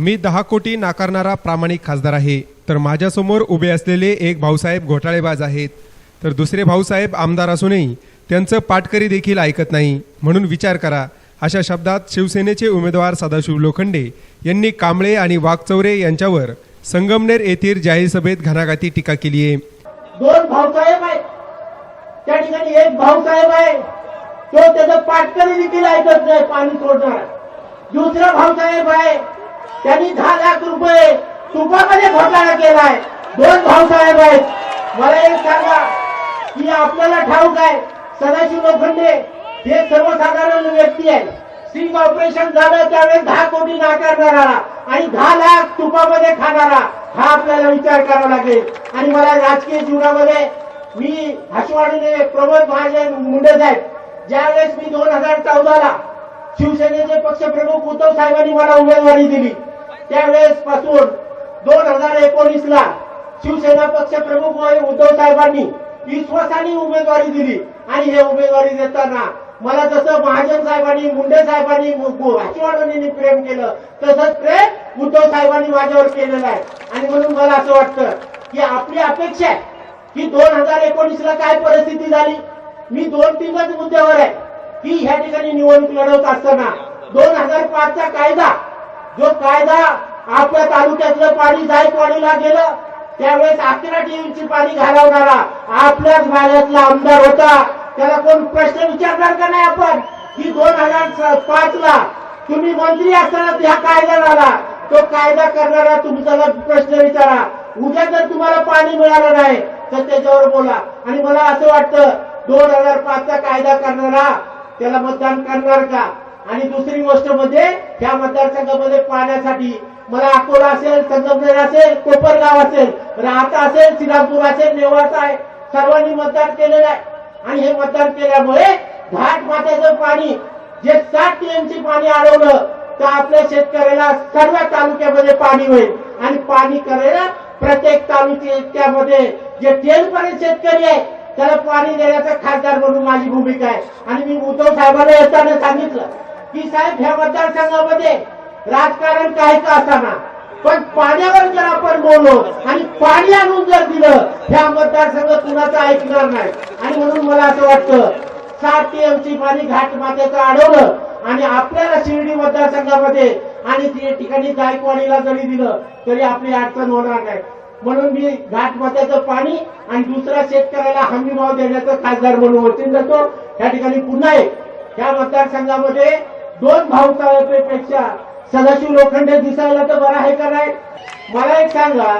मी दहा कोटी नाकारणारा प्रामाणिक खासदार आहे. तर माझ्यासमोर उभे असलेले एक भाऊसाहेब घोटाळेबाज आहेत. तर दुसरे भाऊसाहेब आमदार असूनही त्यांचं पाटकरी देखील ऐकत नाही. म्हणून विचार करा. अशा शब्दात शिवसेनेचे उमेदवार सदाशिव लोखंडे यांनी कांबळे आणि वाघचौरे यांच्यावर संगमनेर येथील जाहीर सभेत घणाघाती टीका केली आहे. दोन भाऊसाहेब आहेत. त्या ठिकाणी एक भाऊसाहेब आहे. तो त्याचं पाटकरी देखील ऐकत नाही पाणी सोडणार. दुसरा भाऊसाहेब आहे. त्यांनी दहा लाख रुपये तुपामध्ये घोटाळा केलाय. दोन भाऊसाहेब आहेत. मला एक सांगा की आपल्याला ठाऊक आहे सदाशिव लोखंडे हे सर्वसाधारण व्यक्ती आहे सिंग ऑपरेशन झालं त्यावेळेस दहा कोटी नाकारणारा आणि दहा लाख तुपामध्ये खाणारा हा आपल्याला विचार करावा लागेल. आणि मला राजकीय जीवनामध्ये मी हसवाडीने प्रमोद महाजन मुंडे साहेब ज्यावेळेस मी दोन हजार चौदाला शिवसेनेचे पक्षप्रमुख उद्धव साहेबांनी मला उमेदवारी दिली त्यावेळेस पासून दोन हजार एकोणीस ला शिवसेना पक्षप्रमुख उद्धव साहेबांनी विश्वासाने उमेदवारी दिली. आणि हे उमेदवारी देताना मला जसं महाजन साहेबांनी मुंडे साहेबांनी हसवाडांनी प्रेम केलं तसंच प्रेम उद्धव साहेबांनी माझ्यावर केलेलं आहे. आणि म्हणून मला असं वाटतं की आपली अपेक्षा आहे की दोन हजार एकोणीस ला काय परिस्थिती झाली? मी दोन तीनच मुद्द्यावर आहे. की ह्या ठिकाणी निवडणूक लढवत असताना दोन हजार पाचचा कायदा जो कायदा आपल्या तालुक्यातलं पाणी जायकवाडीला गेलं त्यावेळेस अकरा टीव्हीची पाणी घालवणारा आपल्याच भागातला आमदार होता. त्याला कोण प्रश्न विचारणार का नाही आपण? की दोन हजार पाच ला तुम्ही मंत्री असताना ह्या कायदा झाला तो कायदा करणारा तुमचा प्रश्न विचारा. उद्या जर तुम्हाला पाणी मिळालं नाही तर त्याच्यावर बोला. आणि मला असं वाटतं दोन हजार पाचचा कायदा करणारा त्याला मतदान करणार का? आणि दुसरी गोष्ट म्हणजे त्या मतदारसंघामध्ये पाण्यासाठी मला अकोला असेल संगमनेर असेल कोपरगाव असेल राहता असेल श्रीरामपूर असेल नेवासा आहे. सर्वांनी मतदान केलेलं आहे. आणि हे मतदान केल्यामुळे घाट माथ्याचं पाणी जे सात टीएमची पाणी अडवलं तर आपल्या शेतकऱ्याला सर्व तालुक्यामध्ये पाणी होईल. आणि पाणी करायला प्रत्येक तालुक्यामध्ये जे टेन शेतकरी आहे त्याला पाणी देण्याचा खासदार म्हणून माझी भूमिका आहे. आणि मी उद्धव साहेबांना येताना सांगितलं की साहेब ह्या मतदारसंघामध्ये राजकारण काय असताना असाना पण पाण्यावर जर आपण बोललो आणि पाणी आणून जर दिलं ह्या मतदारसंघ कुणाचं ऐकणार नाही. आणि म्हणून मला असं वाटतं सात टीएमसी पाणी घाट मात्याचं अडवलं आणि आपल्याला शिर्डी मतदारसंघामध्ये आणि ते ठिकाणी जायकवाडीला जरी दिलं तरी आपली अडचण होणार नाही. म्हणून मी घाट मात्याचं पाणी आणि दुसऱ्या शेतकऱ्याला हमी भाव देण्याचं खासदार म्हणून वचन देतो या ठिकाणी पुन्हा एक या मतदारसंघामध्ये दोन भाऊसाहेबपेक्षा सदाशिव लोखंडे दिसायला तर बरं आहे का नाही? मला एक सांगा.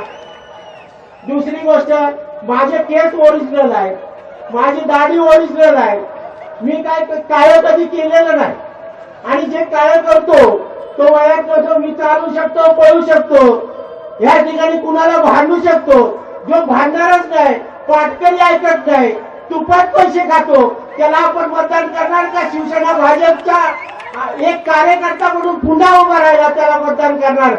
दुसरी गोष्ट माझे केस ओरिजिनल आहे माझी दाढी ओरिजिनल आहे. मी काय काळ कधी केलेलं नाही. आणि जे काळ करतो तो वयात कसं मी चालू शकतो पळू शकतो. या ठिकाणी कुणाला भांडू शकतो? जो भांडणारच नाही पाटकरी ऐकत नाही. तुपात पैसे खातो. त्याला आपण मतदान करणार का? शिवसेना भाजपच्या? एक कार्यकर्ता म्हणून पुन्हा उभा राहिला त्याला मतदान करणार.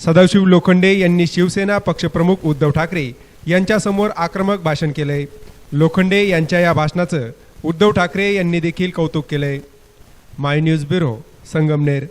सदाशिव लोखंडे यांनी शिवसेना पक्षप्रमुख उद्धव ठाकरे यांच्यासमोर आक्रमक भाषण केलंय लोखंडे यांच्या या भाषणाचं उद्धव ठाकरे यांनी देखील कौतुक केलंय. My news bureau Sangamner.